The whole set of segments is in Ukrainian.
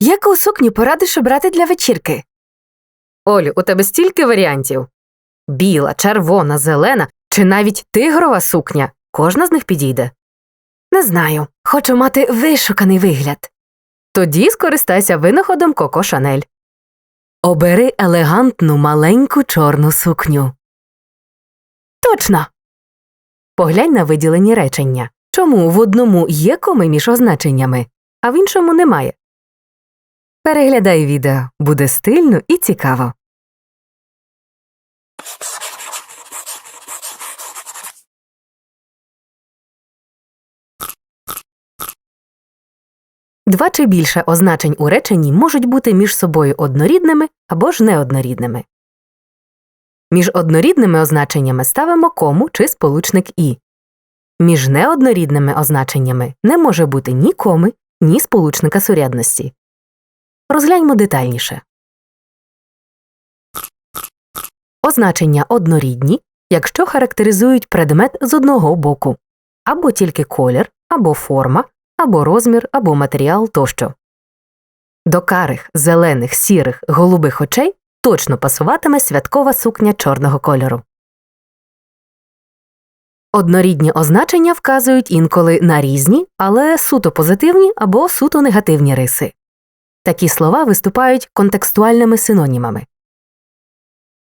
Яку сукню порадиш обрати для вечірки? Олю, у тебе стільки варіантів. Біла, червона, зелена чи навіть тигрова сукня. Кожна з них підійде. Не знаю. Хочу мати вишуканий вигляд. Тоді скористайся винаходом Коко Шанель. Обери елегантну маленьку чорну сукню. Точно. Поглянь на виділені речення. Чому в одному є коми між означеннями, а в іншому немає. Переглядай відео, буде стильно і цікаво. Два чи більше означень у реченні можуть бути між собою однорідними або ж неоднорідними. Між однорідними означеннями ставимо кому чи сполучник і. Між неоднорідними означеннями не може бути ні коми, ні сполучника сурядності. Розгляньмо детальніше. Означення однорідні, якщо характеризують предмет з одного боку, або тільки колір, або форма, або розмір, або матеріал тощо. До карих, зелених, сірих, голубих очей точно пасуватиме святкова сукня чорного кольору. Однорідні означення вказують інколи на різні, але суто позитивні або суто негативні риси. Такі слова виступають контекстуальними синонімами.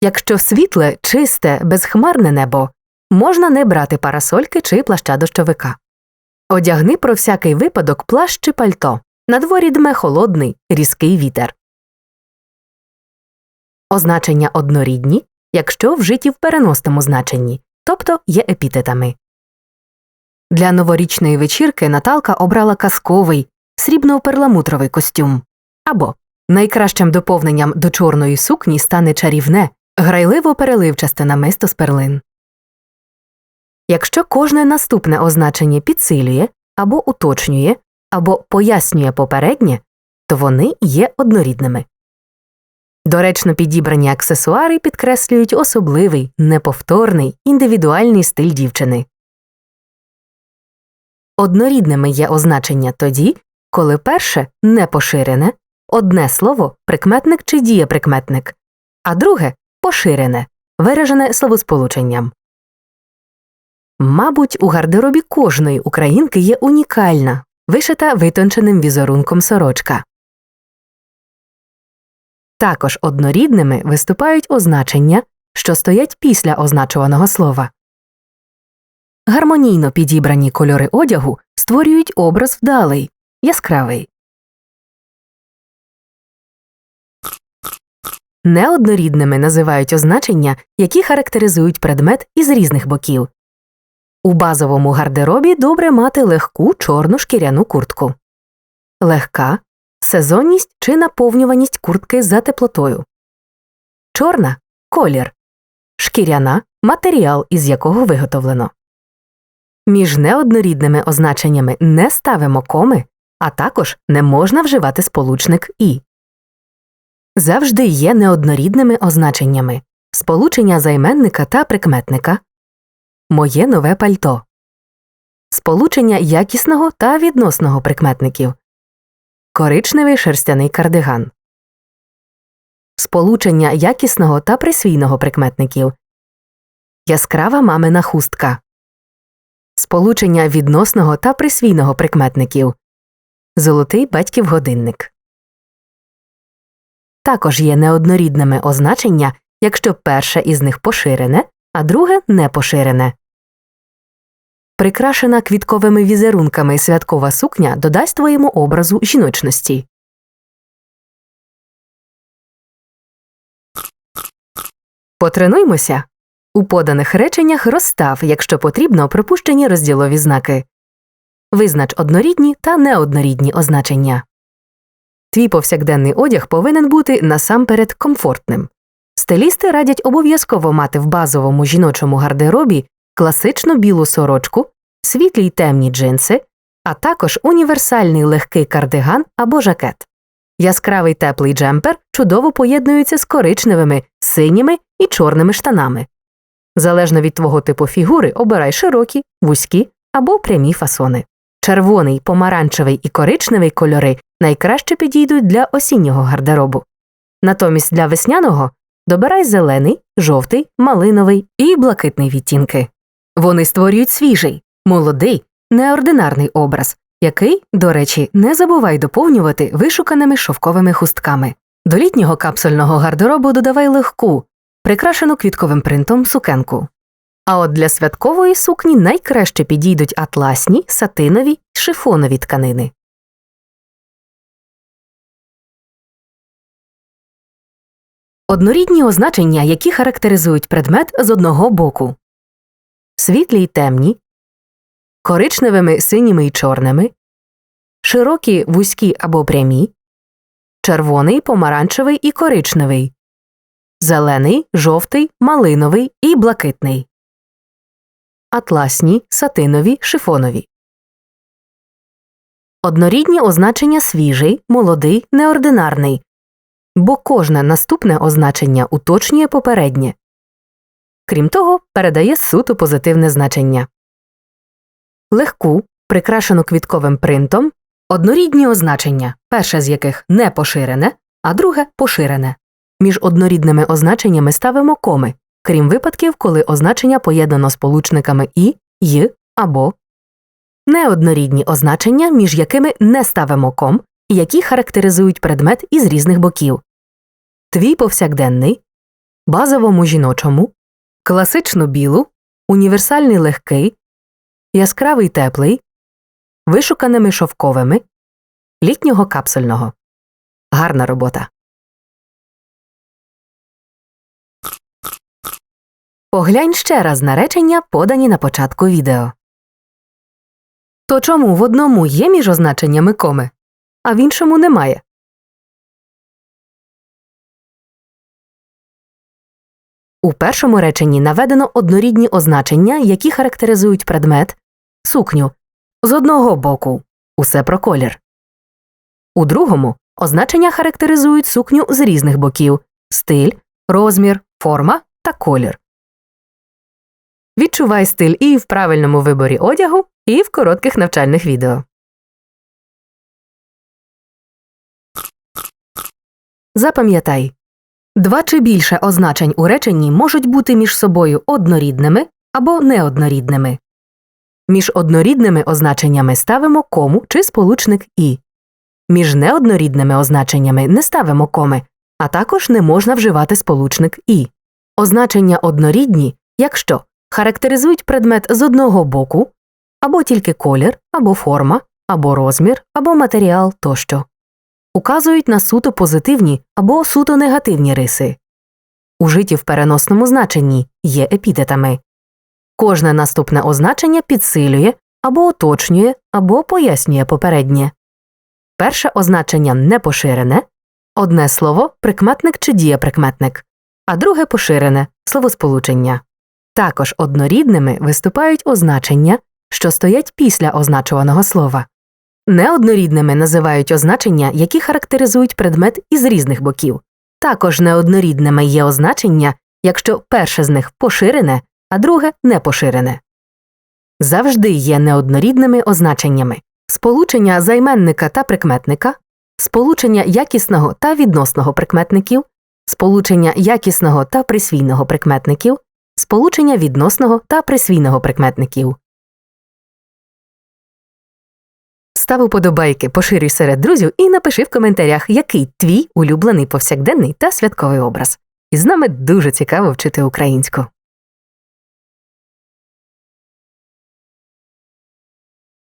Якщо світле, чисте, безхмарне небо, можна не брати парасольки чи плаща дощовика. Одягни про всякий випадок плащ чи пальто. На дворі дме холодний, різкий вітер. Означення однорідні, якщо вжиті в переносному значенні, тобто є епітетами. Для новорічної вечірки Наталка обрала казковий срібно-перламутровий костюм. Або найкращим доповненням до чорної сукні стане чарівне, грайливо переливчасте намисто з перлин. Якщо кожне наступне означення підсилює або уточнює, або пояснює попереднє, то вони є однорідними. Доречно підібрані аксесуари підкреслюють особливий, неповторний, індивідуальний стиль дівчини. Однорідними є означення тоді, коли перше не поширене, одне слово прикметник чи дієприкметник, а друге поширене, виражене словосполученням. Мабуть, у гардеробі кожної українки є унікальна, вишита витонченим візерунком сорочка. Також однорідними виступають означення, що стоять після означуваного слова. Гармонійно підібрані кольори одягу створюють образ вдалий, яскравий. Неоднорідними називають означення, які характеризують предмет із різних боків. У базовому гардеробі добре мати легку чорну шкіряну куртку. Легка сезонність чи наповнюваність куртки за теплотою. Чорна колір. Шкіряна матеріал, із якого виготовлено. Між неоднорідними означеннями не ставимо коми, а також не можна вживати сполучник і. Завжди є неоднорідними означеннями сполучення займенника та прикметника. Моє нове пальто. Сполучення якісного та відносного прикметників. Коричневий шерстяний кардиган. Сполучення якісного та присвійного прикметників. Яскрава мамина хустка. Сполучення відносного та присвійного прикметників. Золотий батьків годинник. Також є неоднорідними означення, якщо перше із них поширене, а друге не поширене. Прикрашена квітковими візерунками святкова сукня додасть твоєму образу жіночності. Потренуймося. У поданих реченнях розстав, якщо потрібно, пропущені розділові знаки. Визнач однорідні та неоднорідні означення. Твій повсякденний одяг повинен бути насамперед комфортним. Стилісти радять обов'язково мати в базовому жіночому гардеробі класичну білу сорочку, світлі й темні джинси, а також універсальний легкий кардиган або жакет. Яскравий теплий джемпер чудово поєднується з коричневими, синіми і чорними штанами. Залежно від твого типу фігури, обирай широкі, вузькі або прямі фасони. Червоний, помаранчевий і коричневий кольори найкраще підійдуть для осіннього гардеробу. Натомість для весняного добирай зелений, жовтий, малиновий і блакитний відтінки. Вони створюють свіжий, молодий, неординарний образ, який, до речі, не забувай доповнювати вишуканими шовковими хустками. До літнього капсульного гардеробу додавай легку, прикрашену квітковим принтом сукенку. А от для святкової сукні найкраще підійдуть атласні, сатинові шифонові тканини. Однорідні означення, які характеризують предмет з одного боку світлі й темні, коричневими, синіми й чорними, широкі, вузькі або прямі, червоний, помаранчевий і коричневий, зелений, жовтий, малиновий і блакитний, атласні, сатинові, шифонові. Однорідні означення свіжий, молодий, неординарний, бо кожне наступне означення уточнює попереднє. Крім того, передає суто позитивне значення. Легку, прикрашену квітковим принтом, однорідні означення, перше з яких не поширене, а друге поширене. Між однорідними означеннями ставимо коми, крім випадків, коли означення поєднано сполучниками і, й або неоднорідні означення, між якими не ставимо ком, які характеризують предмет із різних боків твій повсякденний, базовому жіночому, класично білу, універсальний легкий, яскравий теплий, вишуканими шовковими, літнього капсульного. Гарна робота. Поглянь ще раз на речення, подані на початку відео. То чому в одному є між означеннями коми, а в іншому немає? У першому реченні наведено однорідні означення, які характеризують предмет сукню з одного боку усе про колір. У другому означення характеризують сукню з різних боків стиль, розмір, форма та колір. Відчувай стиль і в правильному виборі одягу, і в коротких навчальних відео. Запам'ятай Два чи більше означень у реченні можуть бути між собою однорідними або неоднорідними. Між однорідними означеннями ставимо кому чи сполучник і. Між неоднорідними означеннями не ставимо коми, а також не можна вживати сполучник і. Означення однорідні, якщо характеризують предмет з одного боку, або тільки колір, або форма, або розмір, або матеріал тощо указують на суто позитивні або суто негативні риси. Ужиті в переносному значенні є епітетами. Кожне наступне означення підсилює або уточнює, або пояснює попереднє. Перше означення непоширене одне слово прикметник чи дієприкметник, а друге поширене словосполучення. Також однорідними виступають означення, що стоять після означуваного слова. Неоднорідними називають означення, які характеризують предмет із різних боків. Також неоднорідними є означення, якщо перше з них поширене, а друге не поширене. Завжди є неоднорідними означеннями сполучення займенника та прикметника, сполучення якісного та відносного прикметників, сполучення якісного та присвійного прикметників, сполучення відносного та присвійного прикметників. Став уподобайки, поширюй серед друзів і напиши в коментарях, який твій улюблений повсякденний та святковий образ. І з нами дуже цікаво вчити українську.